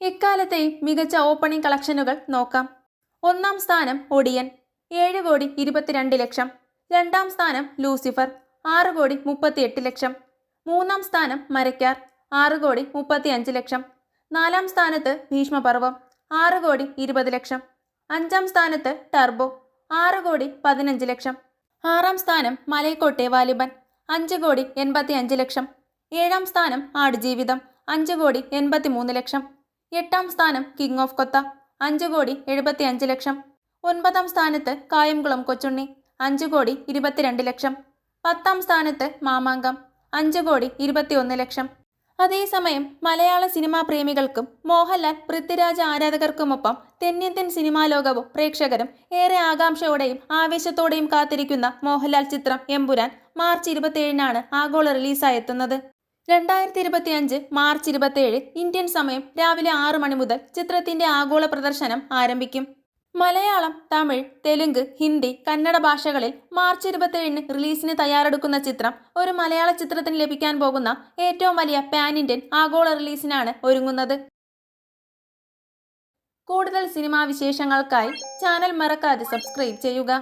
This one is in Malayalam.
ഇക്കാലത്തെയും മികച്ച ഓപ്പണിംഗ് കളക്ഷനുകൾ നോക്കാം. ഒന്നാം സ്ഥാനം ഒടിയൻ ഏഴ് കോടി ഇരുപത്തിരണ്ട് ലക്ഷം. രണ്ടാം സ്ഥാനം ലൂസിഫർ ആറ് കോടി മുപ്പത്തിയെട്ട് ലക്ഷം. മൂന്നാം സ്ഥാനം മരക്കാർ ആറ് കോടി മുപ്പത്തിയഞ്ച് ലക്ഷം. നാലാം സ്ഥാനത്ത് ഭീഷ്മപർവം ആറ് കോടി ഇരുപത് ലക്ഷം. അഞ്ചാം സ്ഥാനത്ത് ടർബോ ആറ് കോടി പതിനഞ്ച് ലക്ഷം. ആറാം സ്ഥാനം മലയക്കോട്ടെ വാലിബൻ അഞ്ച് കോടി എൺപത്തി അഞ്ച് ലക്ഷം. ഏഴാം സ്ഥാനം ആടുജീവിതം അഞ്ച് കോടി എൺപത്തി മൂന്ന് ലക്ഷം. എട്ടാം സ്ഥാനം കിങ് ഓഫ് കൊത്ത. അഞ്ച് കോടി എഴുപത്തി അഞ്ച് ലക്ഷം. ഒൻപതാം സ്ഥാനത്ത് കായംകുളം കൊച്ചുണ്ണി. അഞ്ച് കോടി ഇരുപത്തിരണ്ട് ലക്ഷം. പത്താം സ്ഥാനത്ത് മാമാങ്കം. അഞ്ച് കോടി ഇരുപത്തിയൊന്ന് ലക്ഷം. അതേസമയം മലയാള സിനിമാ പ്രേമികൾക്കും മോഹൻലാൽ പൃഥ്വിരാജ് ആരാധകർക്കുമൊപ്പം തെന്നിന്ത്യൻ സിനിമാ ലോകവും പ്രേക്ഷകരും ഏറെ ആകാംക്ഷയോടെയും ആവേശത്തോടെയും കാത്തിരിക്കുന്ന മോഹൻലാൽ ചിത്രം എമ്പുരാൻ മാർച്ച് ഇരുപത്തിയേഴിനാണ് ആഗോള റിലീസായെത്തുന്നത്. രണ്ടായിരത്തി ഇരുപത്തിയഞ്ച് മാർച്ച് ഇരുപത്തിയേഴ് ഇന്ത്യൻ സമയം രാവിലെ ആറ് മണി മുതൽ ചിത്രത്തിന്റെ ആഗോള പ്രദർശനം ആരംഭിക്കും. മലയാളം തമിഴ് തെലുങ്ക് ഹിന്ദി കന്നഡ ഭാഷകളിൽ മാർച്ച് ഇരുപത്തിയേഴിന് റിലീസിന് തയ്യാറെടുക്കുന്ന ചിത്രം ഒരു മലയാള ചിത്രത്തിന് ലഭിക്കാൻ പോകുന്ന ഏറ്റവും വലിയ പാൻ ഇന്ത്യൻ ആഗോള റിലീസിനാണ് ഒരുങ്ങുന്നത്. കൂടുതൽ സിനിമാ വിശേഷങ്ങൾക്കായി ചാനൽ മറക്കാതെ സബ്സ്ക്രൈബ് ചെയ്യുക.